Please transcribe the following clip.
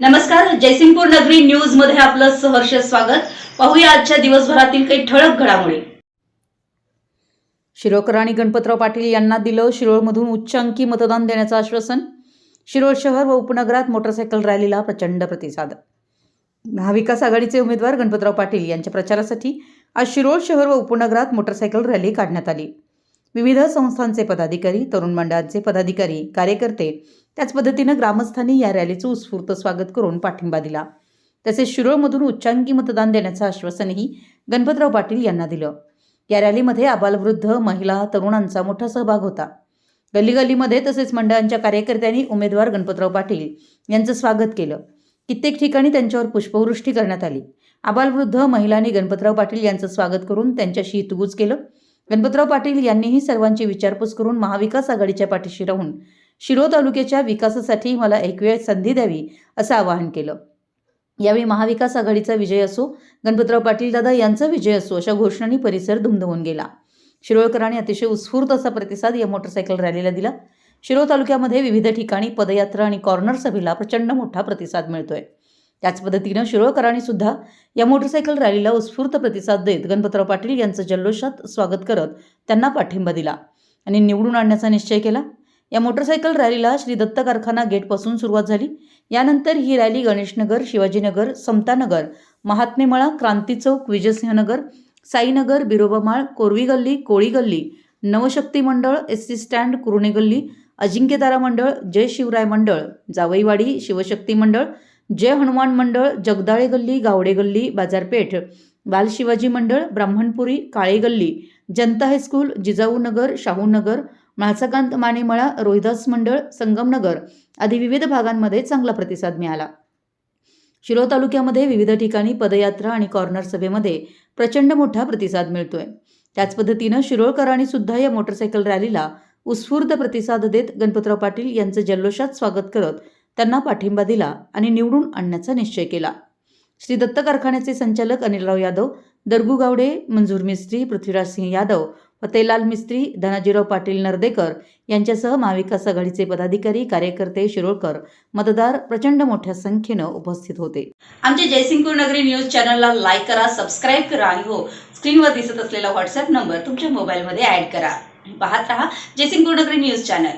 नमस्कार जयसिंगपूर नगरी न्यूजमध्ये आपलं सहर्ष स्वागत. पाहूया आजच्या दिवसभरातील काही ठळक घडामोडी. शिरोळकर आणि गणपतराव पाटील यांना दिलं शिरोळमधून उच्च अंकी मतदान देण्याचं आश्वासन. शिरोळ शहर व उपनगरात मोटरसायकल रॅलीला प्रचंड प्रतिसाद. महाविकास आघाडीचे उमेदवार गणपतराव पाटील यांच्या प्रचारासाठी आज शिरोळ शहर व उपनगरात मोटरसायकल रॅली काढण्यात आली. विविध संस्थांचे पदाधिकारी तरुण मंडळांचे पदाधिकारी कार्यकर्ते त्याच पद्धतीनं ग्रामस्थांनी या रॅलीचं उत्स्फूर्त स्वागत करून पाठिंबा दिला. तसेच शिरोळमधून उच्चांकी मतदान देण्याचं आश्वासनही गणपतराव पाटील यांना दिलं. या रॅलीमध्ये आबालवृद्ध महिला तरुणांचा मोठा सहभाग होता. गल्लीगल्लीमध्ये तसेच मंडळांच्या कार्यकर्त्यांनी उमेदवार गणपतराव पाटील यांचं स्वागत केलं. कित्येक ठिकाणी त्यांच्यावर पुष्पवृष्टी करण्यात आली. आबालवृद्ध महिलांनी गणपतराव पाटील यांचं स्वागत करून त्यांच्याशी हितगुज केलं. गणपतराव पाटील यांनीही सर्वांची विचारपूस करून महाविकास आघाडीच्या पाठीशी राहून शिरो तालुक्याच्या विकासासाठी मला एक वेळ संधी द्यावी असं आवाहन केलं. यावेळी महाविकास आघाडीचा विजय असो गणपतराव पाटील दादा यांचा विजय असो अशा घोषणांनी परिसर दुमदुमून गेला. शिरोळकरांनी अतिशय उत्स्फूर्त असा प्रतिसाद या मोटरसायकल रॅलीला दिला. शिरो तालुक्यामध्ये विविध ठिकाणी पदयात्रा आणि कॉर्नर सभेला प्रचंड मोठा प्रतिसाद मिळतोय. त्याच पद्धतीनं शिरोळकरांनी सुद्धा या मोटरसायकल रॅलीला उत्स्फूर्त प्रतिसाद देत गणपतराव पाटील यांचं जल्लोषात स्वागत करत त्यांना पाठिंबा दिला आणि निवडून आणण्याचा निश्चय केला. या मोटरसायकल रॅलीला श्री दत्त कारखाना गेटपासून सुरुवात झाली. यानंतर ही रॅली गणेशनगर शिवाजीनगर समतानगर महात्मेमळा क्रांती चौक विजयसिंहनगर साईनगर बिरोबामाळ कोरवी गल्ली कोळी गल्ली नवशक्ती मंडळ एस सी स्टँड कुरुणे गल्ली अजिंक्यतारा मंडळ जय शिवराय मंडळ जावईवाडी शिवशक्ती मंडळ जय हनुमान मंडळ जगदाळे गल्ली गावडे गल्ली बाजारपेठ बाल शिवाजी मंडळ ब्राह्मणपुरी काळे गल्ली जनता हायस्कूल जिजाऊ नगर शाहूनगर म्हाळसाकांत मानेमळा रोहिदास मंडळ संगमनगर आदी विविध भागांमध्ये चांगला प्रतिसाद मिळाला. शिरोळ तालुक्यामध्ये विविध ठिकाणी पदयात्रा आणि कॉर्नर सभेमध्ये प्रचंड मोठा प्रतिसाद मिळतोय. त्याच पद्धतीनं शिरोळकरांनी सुद्धा या मोटरसायकल रॅलीला उत्स्फूर्त प्रतिसाद देत गणपतराव पाटील यांचं जल्लोषात स्वागत करत त्यांना पाठिंबा दिला आणि निवडून आणण्याचा निश्चय केला. श्री दत्त कारखान्याचे संचालक अनिलराव यादव दरगू गावडे मंजूर मिस्त्री पृथ्वीराज सिंह यादव फतेलाल मिस्त्री धनाजीराव पाटील नर्देकर यांच्यासह महाविकास आघाडीचे पदाधिकारी कार्यकर्ते शिरोळकर मतदार प्रचंड मोठ्या संख्येनं उपस्थित होते. आमच्या जयसिंगपूर नगरी न्यूज चॅनलला लाईक करा सबस्क्राईब करा आणि हो स्क्रीनवर दिसत असलेला व्हॉट्सअप नंबर तुमच्या मोबाईलमध्ये ऍड करा. पाहत राहा जयसिंगपूर नगरी न्यूज चॅनल.